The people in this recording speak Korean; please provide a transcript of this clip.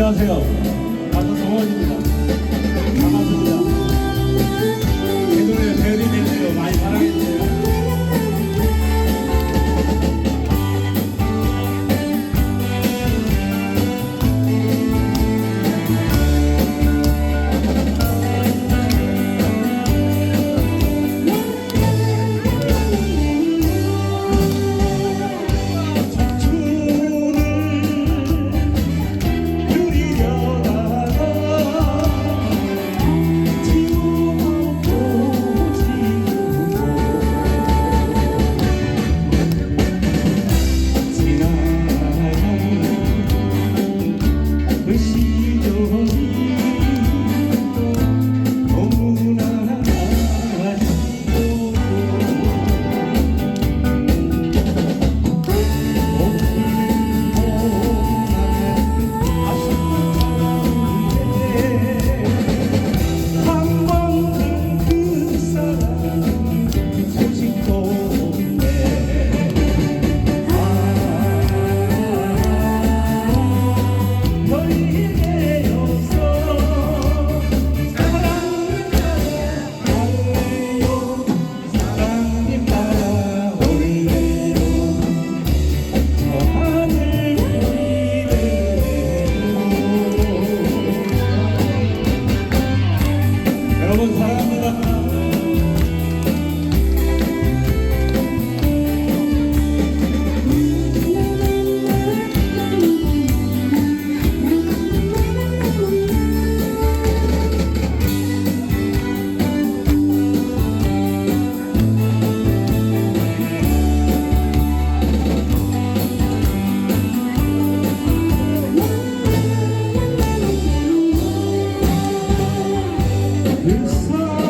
안녕하세요. 가수 정원입니다. Christmas.